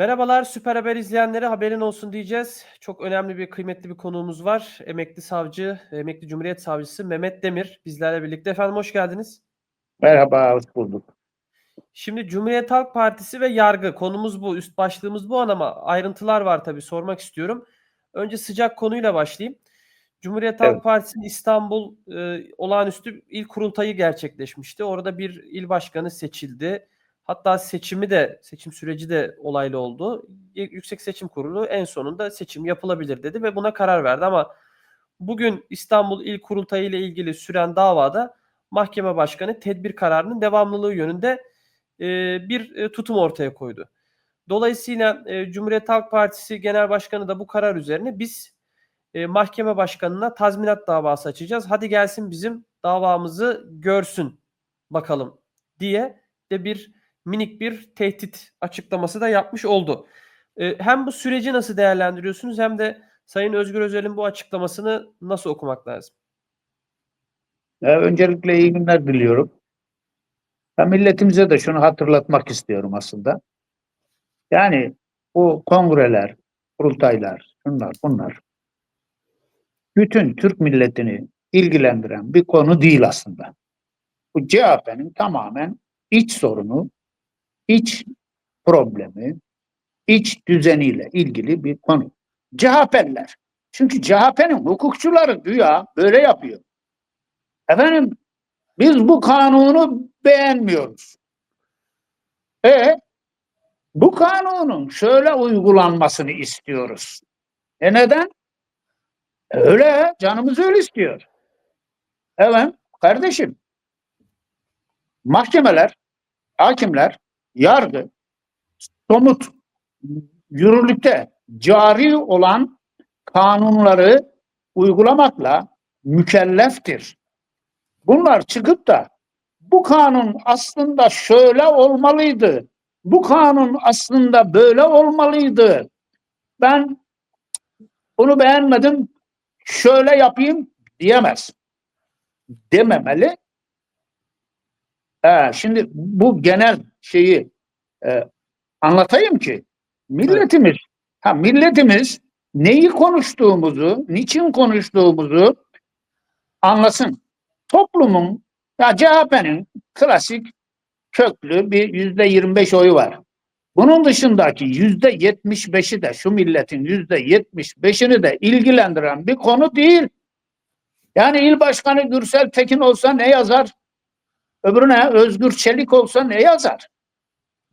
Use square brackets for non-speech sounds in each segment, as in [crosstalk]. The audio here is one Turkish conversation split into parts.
Merhabalar Süper Haber izleyenlere haberin olsun diyeceğiz. Çok önemli bir kıymetli bir konuğumuz var. Emekli savcı, emekli Cumhuriyet Savcısı Mehmet Demir bizlerle birlikte. Efendim hoş geldiniz. Merhaba, hoş bulduk. Şimdi Cumhuriyet Halk Partisi ve yargı konumuz bu. Üst başlığımız bu ama ayrıntılar var tabii sormak istiyorum. Önce sıcak konuyla başlayayım. Cumhuriyet Halk Evet. Partisi'nin İstanbul e, olağanüstü il kurultayı gerçekleşmişti. Orada bir il başkanı seçildi. Hatta seçimi de seçim süreci de olaylı oldu. Yüksek Seçim Kurulu en sonunda seçim yapılabilir dedi ve buna karar verdi ama bugün İstanbul İl Kurultayı ile ilgili süren davada mahkeme başkanı tedbir kararının devamlılığı yönünde e, bir e, tutum ortaya koydu. Dolayısıyla e, Cumhuriyet Halk Partisi Genel Başkanı da bu karar üzerine biz mahkeme başkanına tazminat davası açacağız. Hadi gelsin bizim davamızı görsün bakalım diye de bir minik bir tehdit açıklaması da yapmış oldu. E, hem bu süreci nasıl değerlendiriyorsunuz hem de Sayın Özgür Özel'in bu açıklamasını nasıl okumak lazım? Ee, öncelikle iyi günler diliyorum. Ben milletimize de şunu hatırlatmak istiyorum aslında. Yani bu kongreler, kurultaylar, şunlar bunlar bütün Türk milletini ilgilendiren bir konu değil aslında. Bu CHP'nin tamamen iç sorunu, iç problemi, iç düzeniyle ilgili bir konu. CHP'liler. Çünkü CHP'nin hukukçuları güya böyle yapıyor. Efendim biz bu kanunu beğenmiyoruz. E bu kanunun şöyle uygulanmasını istiyoruz. E neden? E, öyle canımız öyle istiyor. Evet kardeşim. Mahkemeler, hakimler, yargı somut yürürlükte cari olan kanunları uygulamakla mükelleftir. Bunlar çıkıp da bu kanun aslında şöyle olmalıydı. Bu kanun aslında böyle olmalıydı. Ben bunu beğenmedim. Şöyle yapayım diyemez. Dememeli. Ee, şimdi bu genel şeyi e, anlatayım ki milletimiz ha milletimiz neyi konuştuğumuzu, niçin konuştuğumuzu anlasın toplumun ya CHP'nin klasik köklü bir yüzde 25 oyu var. Bunun dışındaki yüzde 75'i de şu milletin yüzde 75'ini de ilgilendiren bir konu değil. Yani il başkanı Gürsel Tekin olsa ne yazar? Öbürüne Özgür Çelik olsa ne yazar?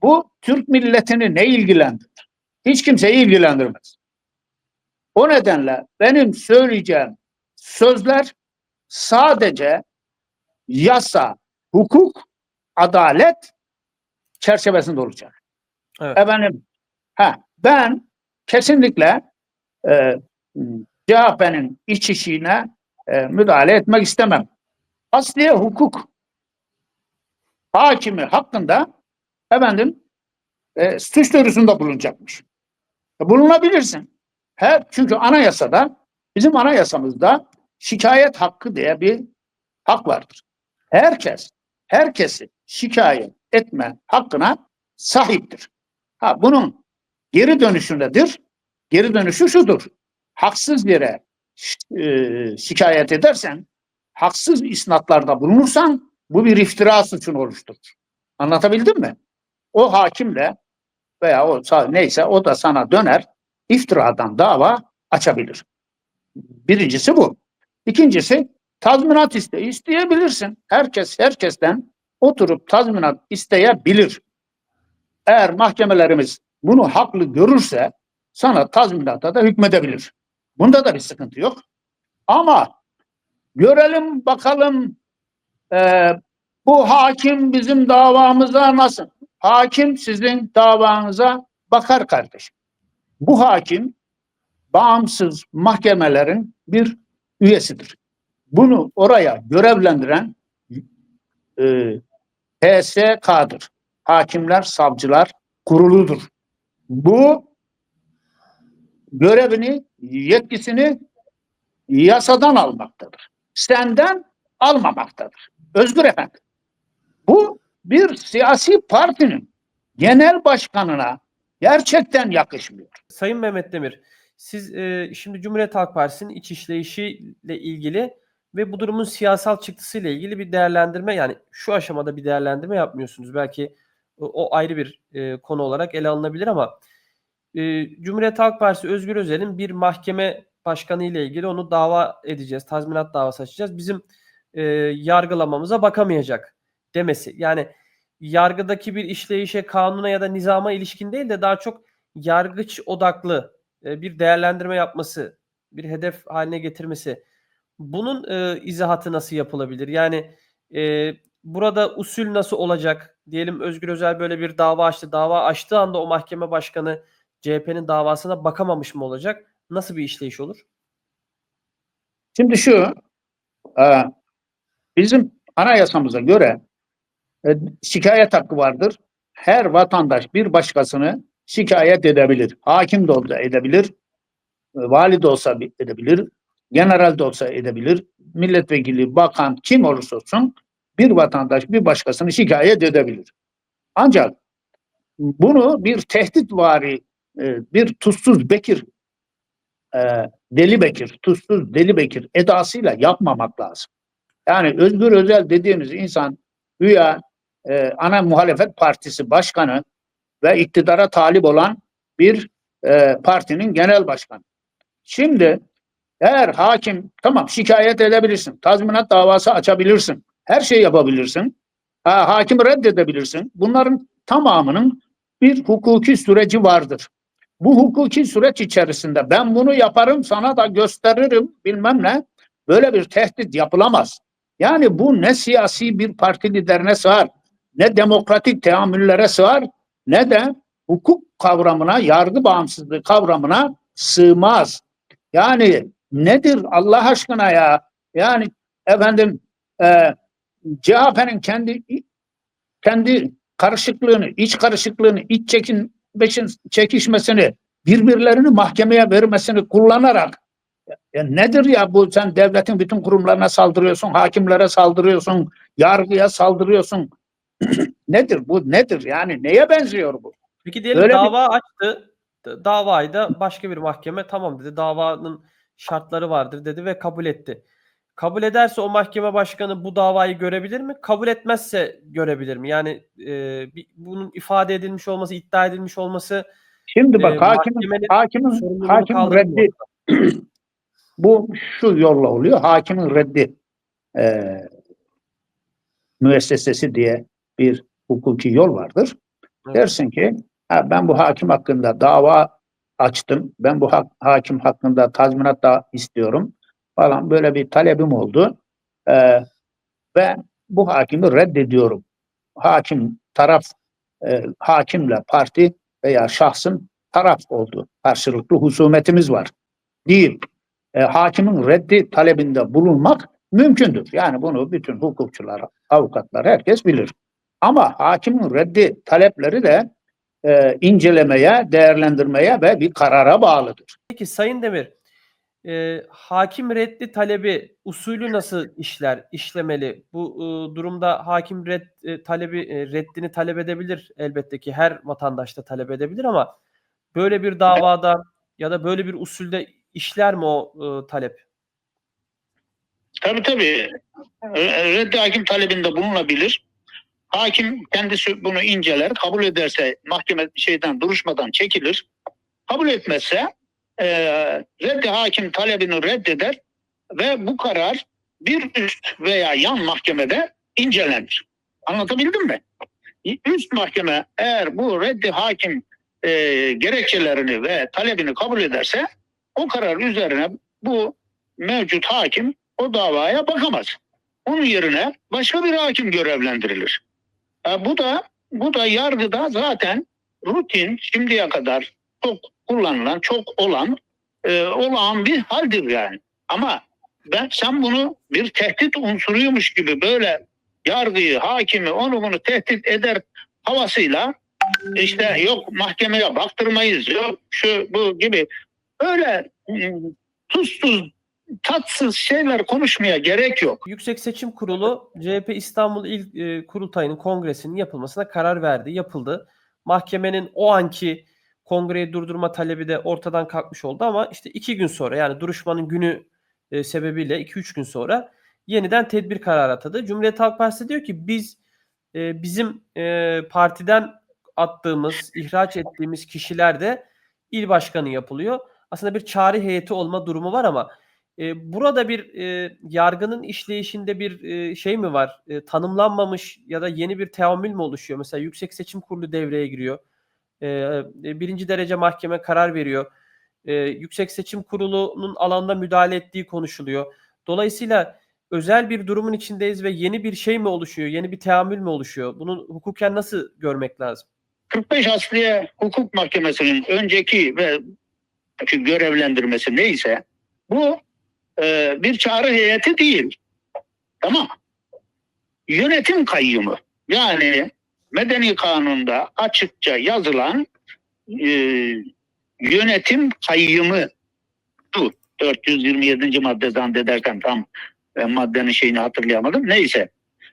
Bu Türk milletini ne ilgilendirir? Hiç kimseyi ilgilendirmez. O nedenle benim söyleyeceğim sözler sadece yasa, hukuk, adalet çerçevesinde olacak. Evet. Efendim, ha, ben kesinlikle e, CHP'nin iç işine e, müdahale etmek istemem. Asliye hukuk hakimi hakkında efendim e, suç duyurusunda bulunacakmış. E, bulunabilirsin. Her, çünkü anayasada bizim anayasamızda şikayet hakkı diye bir hak vardır. Herkes, herkesi şikayet etme hakkına sahiptir. Ha, bunun geri dönüşü nedir? Geri dönüşü şudur. Haksız yere e, şikayet edersen, haksız isnatlarda bulunursan bu bir iftira suçunu oluşturur. Anlatabildim mi? O hakimle veya o neyse o da sana döner iftiradan dava açabilir. Birincisi bu. İkincisi tazminat iste isteyebilirsin. Herkes herkesten oturup tazminat isteyebilir. Eğer mahkemelerimiz bunu haklı görürse sana tazminata da hükmedebilir. Bunda da bir sıkıntı yok. Ama görelim bakalım e, bu hakim bizim davamıza nasıl? Hakim sizin davanıza bakar kardeşim. Bu hakim bağımsız mahkemelerin bir üyesidir. Bunu oraya görevlendiren e, HSK'dır. Hakimler Savcılar Kuruludur. Bu görevini, yetkisini yasadan almaktadır. Senden almamaktadır. Özgür Efendi. Bu bir siyasi partinin genel başkanına Gerçekten yakışmıyor. Sayın Mehmet Demir, siz e, şimdi Cumhuriyet Halk Partisi'nin iç işleyişiyle ilgili ve bu durumun siyasal çıktısıyla ilgili bir değerlendirme yani şu aşamada bir değerlendirme yapmıyorsunuz. Belki o, ayrı bir e, konu olarak ele alınabilir ama e, Cumhuriyet Halk Partisi Özgür Özel'in bir mahkeme başkanı ile ilgili onu dava edeceğiz, tazminat davası açacağız. Bizim e, yargılamamıza bakamayacak demesi. Yani yargıdaki bir işleyişe, kanuna ya da nizama ilişkin değil de daha çok yargıç odaklı e, bir değerlendirme yapması, bir hedef haline getirmesi. Bunun e, izahatı nasıl yapılabilir? Yani e, burada usul nasıl olacak? Diyelim Özgür Özel böyle bir dava açtı. Dava açtığı anda o mahkeme başkanı CHP'nin davasına bakamamış mı olacak? Nasıl bir işleyiş olur? Şimdi şu, e, bizim anayasamıza göre şikayet hakkı vardır. Her vatandaş bir başkasını şikayet edebilir. Hakim de olsa edebilir, e, vali de olsa bi- edebilir, general de olsa edebilir, milletvekili, bakan kim olursa olsun bir vatandaş bir başkasını şikayet edebilir. Ancak bunu bir tehditvari, e, bir tuzsuz Bekir, e, deli Bekir, tuzsuz deli Bekir edasıyla yapmamak lazım. Yani Özgür Özel dediğimiz insan güya e, ana muhalefet partisi başkanı ve iktidara talip olan bir e, partinin genel başkanı. Şimdi eğer hakim tamam şikayet edebilirsin, tazminat davası açabilirsin, her şey yapabilirsin, ha, hakimi reddedebilirsin. Bunların tamamının bir hukuki süreci vardır. Bu hukuki süreç içerisinde ben bunu yaparım sana da gösteririm bilmem ne böyle bir tehdit yapılamaz. Yani bu ne siyasi bir parti liderine sığar, ne demokratik teamüllere sığar, ne de hukuk kavramına, yargı bağımsızlığı kavramına sığmaz. Yani nedir Allah aşkına ya? Yani efendim e, CHP'nin kendi kendi karışıklığını, iç karışıklığını, iç çekin, beşin çekişmesini, birbirlerini mahkemeye vermesini kullanarak ya nedir ya bu sen devletin bütün kurumlarına saldırıyorsun, hakimlere saldırıyorsun, yargıya saldırıyorsun. [clears throat] nedir bu nedir yani neye benziyor bu? Peki diyelim Öyle bir- dava açtı. D- Davayı da başka bir mahkeme tamam dedi. Davanın şartları vardır dedi ve kabul etti. Kabul ederse o mahkeme başkanı bu davayı görebilir mi? Kabul etmezse görebilir mi? Yani e, bir- bunun ifade edilmiş olması, iddia edilmiş olması Şimdi e, bak hakimin mahkemenin hakimin hakimin mı reddi [clears throat] bu şu yolla oluyor. Hakimin reddi e, müessesesi diye bir hukuki yol vardır. Evet. Dersin ki ha, ben bu hakim hakkında dava açtım. Ben bu hak- hakim hakkında tazminat da istiyorum falan böyle bir talebim oldu. E, ve bu hakimi reddediyorum. Hakim taraf e, hakimle parti veya şahsın taraf oldu. Karşılıklı husumetimiz var. Değil. E, hakimin reddi talebinde bulunmak mümkündür. Yani bunu bütün hukukçular, avukatlar herkes bilir. Ama hakimin reddi talepleri de e, incelemeye, değerlendirmeye ve bir karara bağlıdır. Peki Sayın Demir, e, hakim reddi talebi usulü nasıl işler, işlemeli? Bu e, durumda hakim red, e, talebi e, reddini talep edebilir elbette ki her vatandaş da talep edebilir ama böyle bir davada ya da böyle bir usulde işler mi o e, talep? Tabii tabii. Reddi hakim talebinde bulunabilir. Hakim kendisi bunu inceler. Kabul ederse mahkeme şeyden duruşmadan çekilir. Kabul etmezse e, reddi hakim talebini reddeder ve bu karar bir üst veya yan mahkemede incelenir. Anlatabildim mi? Üst mahkeme eğer bu reddi hakim e, gerekçelerini ve talebini kabul ederse o karar üzerine bu mevcut hakim o davaya bakamaz. Onun yerine başka bir hakim görevlendirilir. E, bu da bu da yargıda zaten rutin şimdiye kadar çok kullanılan, çok olan e, olağan bir haldir yani. Ama ben sen bunu bir tehdit unsuruymuş gibi böyle yargıyı, hakimi, onu bunu tehdit eder havasıyla işte yok mahkemeye baktırmayız, yok şu bu gibi öyle mm, tuzsuz tatsız şeyler konuşmaya gerek yok. Yüksek Seçim Kurulu CHP İstanbul İl e, Kurultayı'nın kongresinin yapılmasına karar verdi. Yapıldı. Mahkemenin o anki kongreyi durdurma talebi de ortadan kalkmış oldu ama işte iki gün sonra yani duruşmanın günü e, sebebiyle 2-3 gün sonra yeniden tedbir kararı atadı. Cumhuriyet Halk Partisi diyor ki biz e, bizim e, partiden attığımız, ihraç ettiğimiz kişiler de il başkanı yapılıyor. Aslında bir çağrı heyeti olma durumu var ama e, burada bir e, yargının işleyişinde bir e, şey mi var? E, tanımlanmamış ya da yeni bir teamül mü oluşuyor? Mesela Yüksek Seçim Kurulu devreye giriyor. E, e, birinci derece mahkeme karar veriyor. E, Yüksek Seçim Kurulu'nun alanda müdahale ettiği konuşuluyor. Dolayısıyla özel bir durumun içindeyiz ve yeni bir şey mi oluşuyor? Yeni bir teamül mü oluşuyor? Bunu hukuken nasıl görmek lazım? 45 Asliye Hukuk Mahkemesi'nin önceki ve görevlendirmesi neyse bu e, bir çağrı heyeti değil. Tamam. Yönetim kayyumu. Yani medeni kanunda açıkça yazılan e, yönetim kayyumu bu 427. madde zannederken tam e, maddenin şeyini hatırlayamadım. Neyse.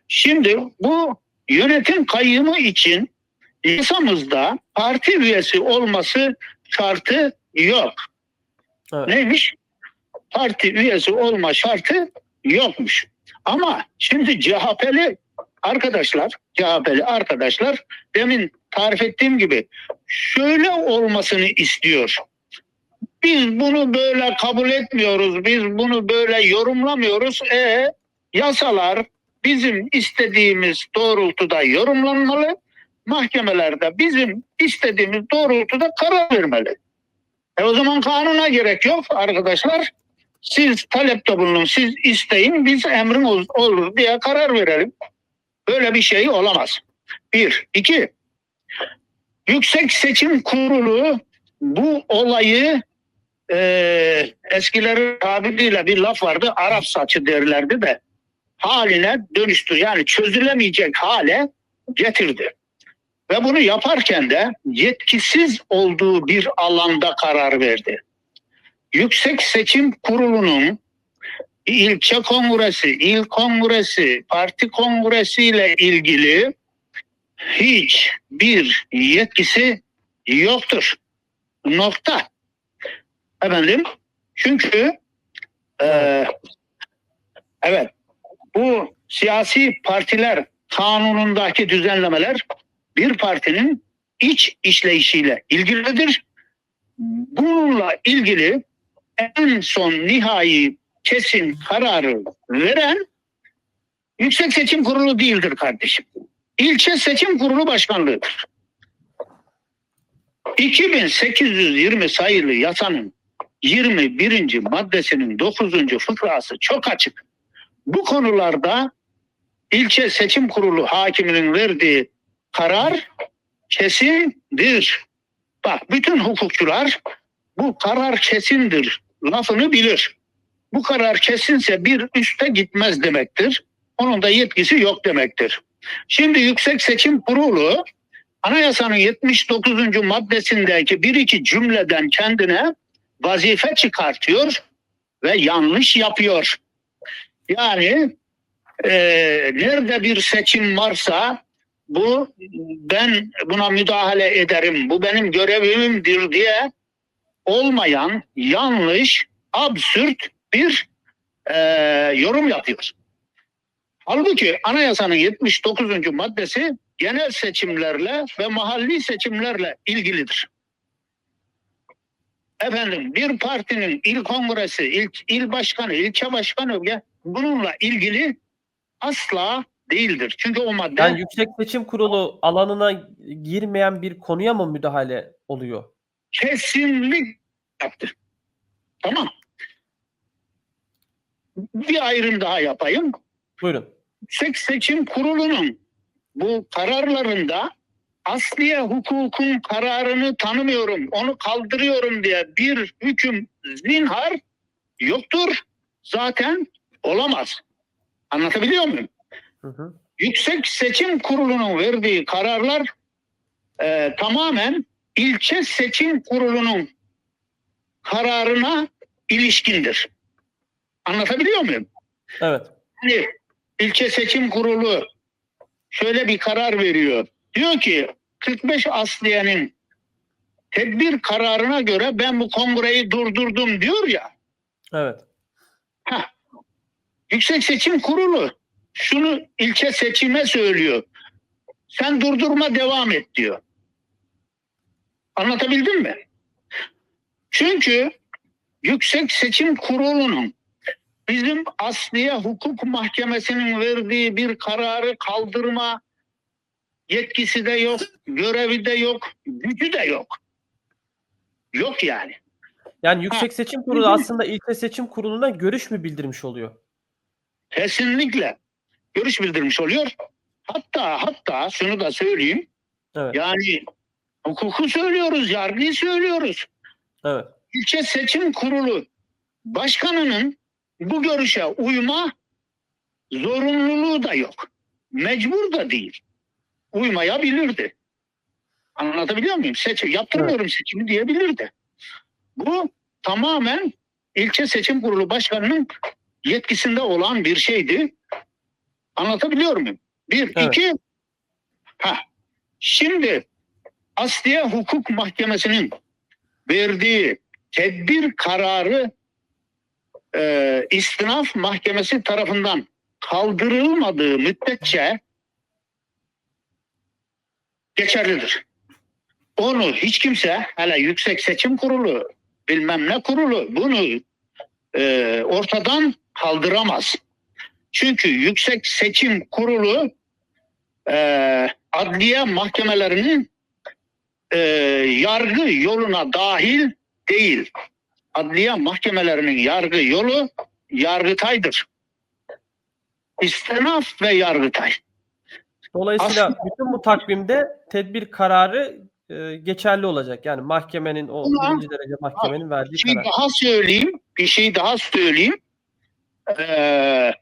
Şimdi bu yönetim kayyumu için yasamızda parti üyesi olması şartı yok. Evet. Neymiş? Parti üyesi olma şartı yokmuş. Ama şimdi CHP'li arkadaşlar, CHP'li arkadaşlar demin tarif ettiğim gibi şöyle olmasını istiyor. Biz bunu böyle kabul etmiyoruz, biz bunu böyle yorumlamıyoruz. E yasalar bizim istediğimiz doğrultuda yorumlanmalı mahkemelerde bizim istediğimiz doğrultuda karar vermeli. E o zaman kanuna gerek yok arkadaşlar. Siz talepte bulunun, siz isteyin, biz emrin ol- olur diye karar verelim. Böyle bir şey olamaz. Bir. iki. Yüksek Seçim Kurulu bu olayı e, eskilerin tabiriyle bir laf vardı. Arap saçı derlerdi de haline dönüştü. Yani çözülemeyecek hale getirdi. Ve bunu yaparken de yetkisiz olduğu bir alanda karar verdi. Yüksek Seçim Kurulu'nun ilçe kongresi, il kongresi, parti kongresi ile ilgili hiç bir yetkisi yoktur. Nokta. Efendim çünkü eee, evet bu siyasi partiler kanunundaki düzenlemeler bir partinin iç işleyişiyle ilgilidir. Bununla ilgili en son nihai kesin kararı veren Yüksek Seçim Kurulu değildir kardeşim. İlçe Seçim Kurulu Başkanlığıdır. 2820 sayılı yasanın 21. maddesinin 9. fıkrası çok açık. Bu konularda ilçe seçim kurulu hakiminin verdiği karar kesindir. Bak bütün hukukçular bu karar kesindir lafını bilir. Bu karar kesinse bir üste gitmez demektir. Onun da yetkisi yok demektir. Şimdi Yüksek Seçim Kurulu Anayasanın 79. maddesindeki bir iki cümleden kendine vazife çıkartıyor ve yanlış yapıyor. Yani eee, nerede bir seçim varsa bu ben buna müdahale ederim, bu benim görevimdir diye olmayan yanlış, absürt bir eee, yorum yapıyor. Halbuki anayasanın 79. maddesi genel seçimlerle ve mahalli seçimlerle ilgilidir. Efendim bir partinin il kongresi, il, il başkanı, ilçe başkanı ya bununla ilgili asla değildir. Çünkü o madde Yani Yüksek Seçim Kurulu alanına girmeyen bir konuya mı müdahale oluyor? Kesinlik yaptı. Tamam. Bir ayrım daha yapayım. Buyurun. Yüksek Seçim Kurulu'nun bu kararlarında asliye hukukun kararını tanımıyorum, onu kaldırıyorum diye bir hüküm zinhar yoktur. Zaten olamaz. Anlatabiliyor muyum? Hı hı. Yüksek Seçim Kurulu'nun verdiği kararlar e, tamamen ilçe seçim kurulunun kararına ilişkindir. Anlatabiliyor muyum? Evet. Hani ilçe seçim kurulu şöyle bir karar veriyor. Diyor ki 45 asliyenin tedbir kararına göre ben bu kongreyi durdurdum diyor ya. Evet. Yüksek Seçim Kurulu şunu ilçe seçime söylüyor. Sen durdurma devam et diyor. Anlatabildim mi? Çünkü Yüksek Seçim Kurulu'nun bizim Asliye Hukuk Mahkemesi'nin verdiği bir kararı kaldırma yetkisi de yok, görevi de yok, gücü de yok. Yok yani. Yani Yüksek Seçim Kurulu aslında ilçe seçim kuruluna görüş mü bildirmiş oluyor? Kesinlikle görüş bildirmiş oluyor. Hatta hatta şunu da söyleyeyim. Evet. Yani hukuku söylüyoruz, yargıyı söylüyoruz. Evet. İlçe Seçim Kurulu başkanının bu görüşe uyma zorunluluğu da yok. Mecbur da değil. Uymayabilirdi. Anlatabiliyor muyum? Seçim, yaptırmıyorum seçimi diyebilirdi. Bu tamamen ilçe seçim kurulu başkanının yetkisinde olan bir şeydi. Anlatabiliyor muyum? Bir, Evet. iki. Ha, şimdi Asliye Hukuk Mahkemesi'nin verdiği tedbir kararı e, istinaf mahkemesi tarafından kaldırılmadığı müddetçe geçerlidir. Onu hiç kimse hele Yüksek Seçim Kurulu bilmem ne kurulu bunu e, ortadan kaldıramaz. Çünkü Yüksek Seçim Kurulu e, adliye mahkemelerinin e, yargı yoluna dahil değil. Adliye mahkemelerinin yargı yolu yargıtaydır. İstinaf ve yargıtay. Dolayısıyla Aslında- bütün bu takvimde tedbir kararı e, geçerli olacak. Yani mahkemenin o Ama- birinci derece mahkemenin verdiği Bir şey karar. daha söyleyeyim. Bir şey daha söyleyeyim. Ee,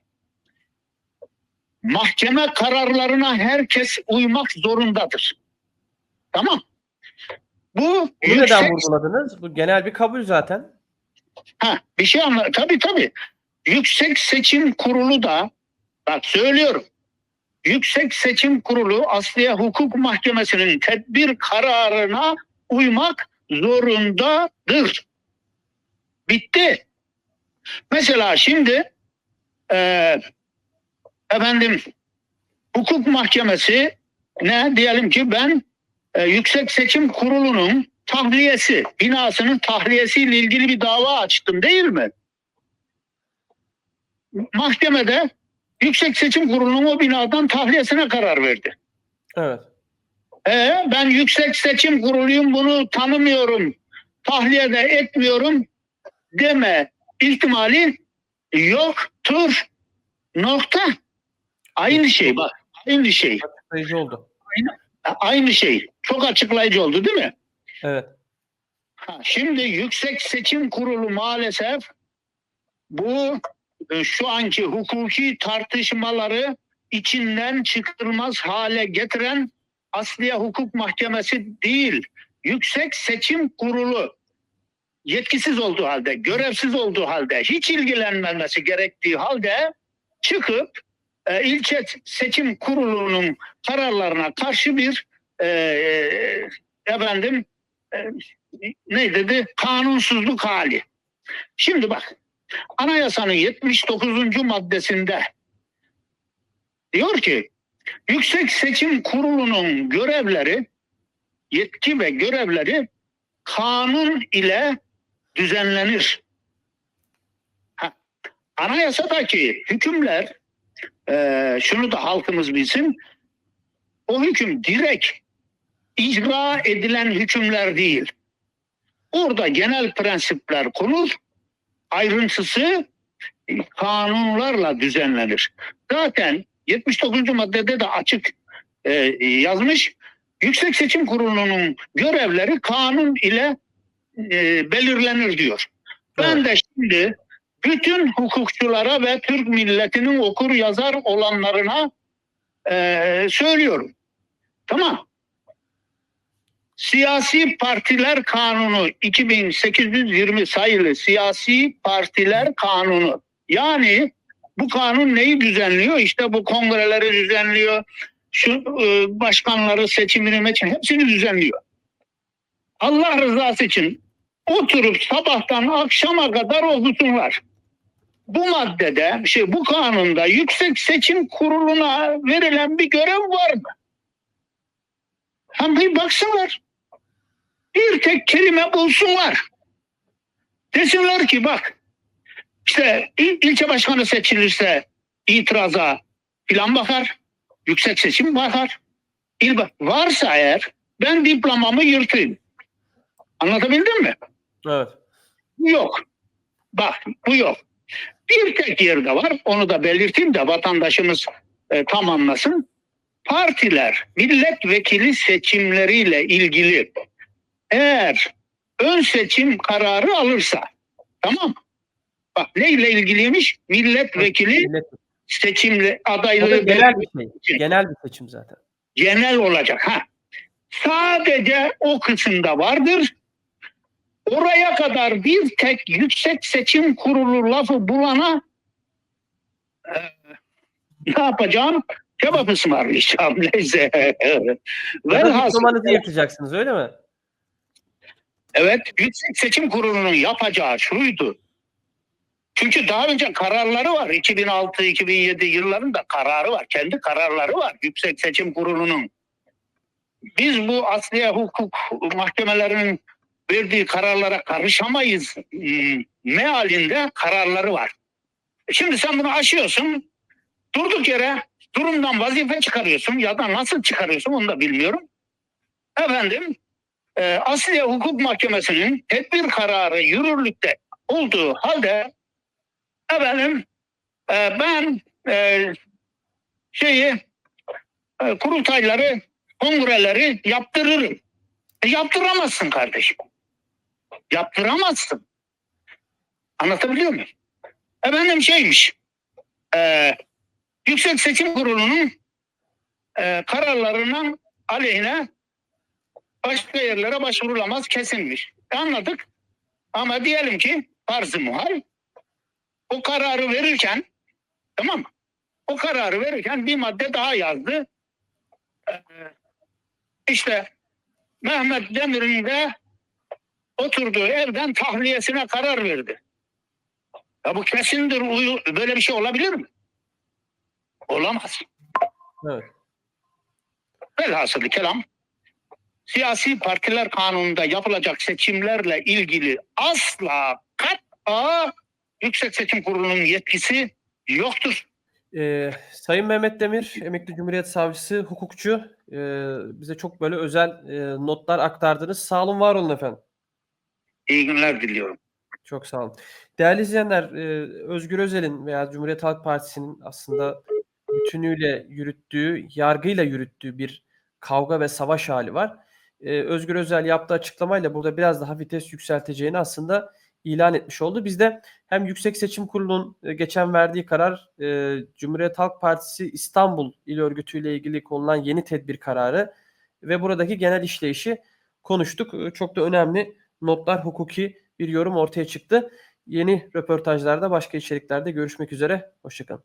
mahkeme kararlarına herkes uymak zorundadır. Tamam. Bu Bunu yüksek neden vurguladınız? Bu genel bir kabul zaten. Ha, bir şey anla. Tabii tabii. Yüksek Seçim Kurulu da bak söylüyorum. Yüksek Seçim Kurulu Asliye Hukuk Mahkemesi'nin tedbir kararına uymak zorundadır. Bitti. Mesela şimdi e, efendim hukuk mahkemesi ne diyelim ki ben e, Yüksek Seçim Kurulu'nun tahliyesi, binasının tahliyesiyle ilgili bir dava açtım değil mi? Mahkemede Yüksek Seçim Kurulu'nun o binadan tahliyesine karar verdi. Evet. E, ben Yüksek Seçim Kurulu'yum bunu tanımıyorum, tahliye de etmiyorum deme ihtimali yoktur. Nokta. Aynı şey bak. Aynı şey. Oldu. Aynı şey. Çok açıklayıcı oldu değil mi? Evet. Ha, Şimdi Yüksek Seçim Kurulu maalesef bu e, şu anki hukuki tartışmaları içinden çıkılmaz hale getiren Asliye Hukuk Mahkemesi değil. Yüksek Seçim Kurulu yetkisiz olduğu halde, görevsiz olduğu halde, hiç ilgilenmemesi gerektiği halde çıkıp e, ilçe seçim kurulunun kararlarına karşı bir e, e, efendim e, ne dedi? Kanunsuzluk hali. Şimdi bak anayasanın 79. maddesinde diyor ki Yüksek Seçim Kurulu'nun görevleri yetki ve görevleri kanun ile düzenlenir. Ha, anayasadaki hükümler e, şunu da halkımız bilsin o hüküm direkt icra edilen hükümler değil. Orada genel prensipler konur, ayrıntısı kanunlarla düzenlenir. Zaten 79. maddede de açık e, yazmış. Yüksek Seçim Kurulu'nun görevleri kanun ile e, belirlenir diyor. Ben de şimdi bütün hukukçulara ve Türk milletinin okur yazar olanlarına e, söylüyorum. Tamam. Siyasi Partiler Kanunu 2820 sayılı Siyasi Partiler Kanunu. Yani bu kanun neyi düzenliyor? İşte bu kongreleri düzenliyor. Şu e, başkanları seçimini meçin hepsini düzenliyor. Allah rızası için oturup sabahtan akşama kadar okusunlar. Bu maddede, şey bu kanunda Yüksek Seçim Kurulu'na verilen bir görev var mı? Hem bir baksınlar. Bir tek kelime bulsunlar. Desinler ki bak işte il, ilçe başkanı seçilirse itiraza filan bakar. Yüksek seçim bakar. İl, varsa eğer ben diplomamı yırtayım. Anlatabildim mi? Evet. Yok. Bak bu yok. Bir tek yerde var. Onu da belirteyim de vatandaşımız e, tam anlasın. Partiler milletvekili seçimleriyle ilgili eğer ön seçim kararı alırsa tamam? Bak neyle ilgiliymiş? Milletvekili Millet- seçimle adaylığı genel bir şey. Genel bir seçim zaten. genel olacak. Ha. Sadece o kısımda vardır. Oraya kadar bir tek yüksek seçim kurulu lafı bulana e, ne yapacağım? Kebap ısmarlayacağım [laughs] neyse. Velhasıl, yırtacaksınız öyle mi? evet yüksek seçim kurulunun yapacağı şuydu. Çünkü daha önce kararları var. 2006-2007 yıllarında kararı var. Kendi kararları var Yüksek Seçim Kurulu'nun. Biz bu asliye hukuk mahkemelerinin verdiği kararlara karışamayız hmm, mealinde kararları var. E Şimdi sen bunu aşıyorsun. Durduk yere durumdan vazife çıkarıyorsun ya da nasıl çıkarıyorsun onu da bilmiyorum. Efendim e, Asliye Hukuk Mahkemesi'nin tedbir kararı yürürlükte olduğu halde efendim e, ben e, şeyi e, kurultayları kongreleri yaptırırım. E, yaptıramazsın kardeşim. Yaptıramazsın. Anlatabiliyor muyum? Efendim şeymiş. E, Yüksek Seçim Kurulu'nun e, kararlarının aleyhine başka yerlere başvurulamaz kesinmiş. E, Anladık. Ama diyelim ki farz-ı muhal o kararı verirken tamam mı? O kararı verirken bir madde daha yazdı. Ee, işte Mehmet Demir'in de oturduğu evden tahliyesine karar verdi. Ya bu kesindir. Böyle bir şey olabilir mi? Olamaz. Evet. Velhasıl kelam siyasi partiler kanununda yapılacak seçimlerle ilgili asla kat'a Yüksek Seçim Kurulu'nun yetkisi yoktur. Ee, Sayın Mehmet Demir, emekli Cumhuriyet Savcısı, hukukçu. Ee, bize çok böyle özel e, notlar aktardınız. Sağ olun, var olun efendim. İyi günler diliyorum. Çok sağ olun. Değerli izleyenler, e, Özgür Özel'in veya Cumhuriyet Halk Partisi'nin aslında bütünüyle yürüttüğü, yargıyla yürüttüğü bir kavga ve savaş hali var. E, Özgür Özel yaptığı açıklamayla burada biraz daha vites yükselteceğini aslında ilan etmiş oldu. Biz de hem Yüksek Seçim Kurulu'nun e, geçen verdiği karar, Cumhuriyet Halk Partisi İstanbul İl Örgütü ile ilgili konulan yeni tedbir kararı ve buradaki genel işleyişi konuştuk. Çok da önemli notlar, hukuki bir yorum ortaya çıktı. Yeni röportajlarda başka içeriklerde görüşmek üzere. Hoşçakalın.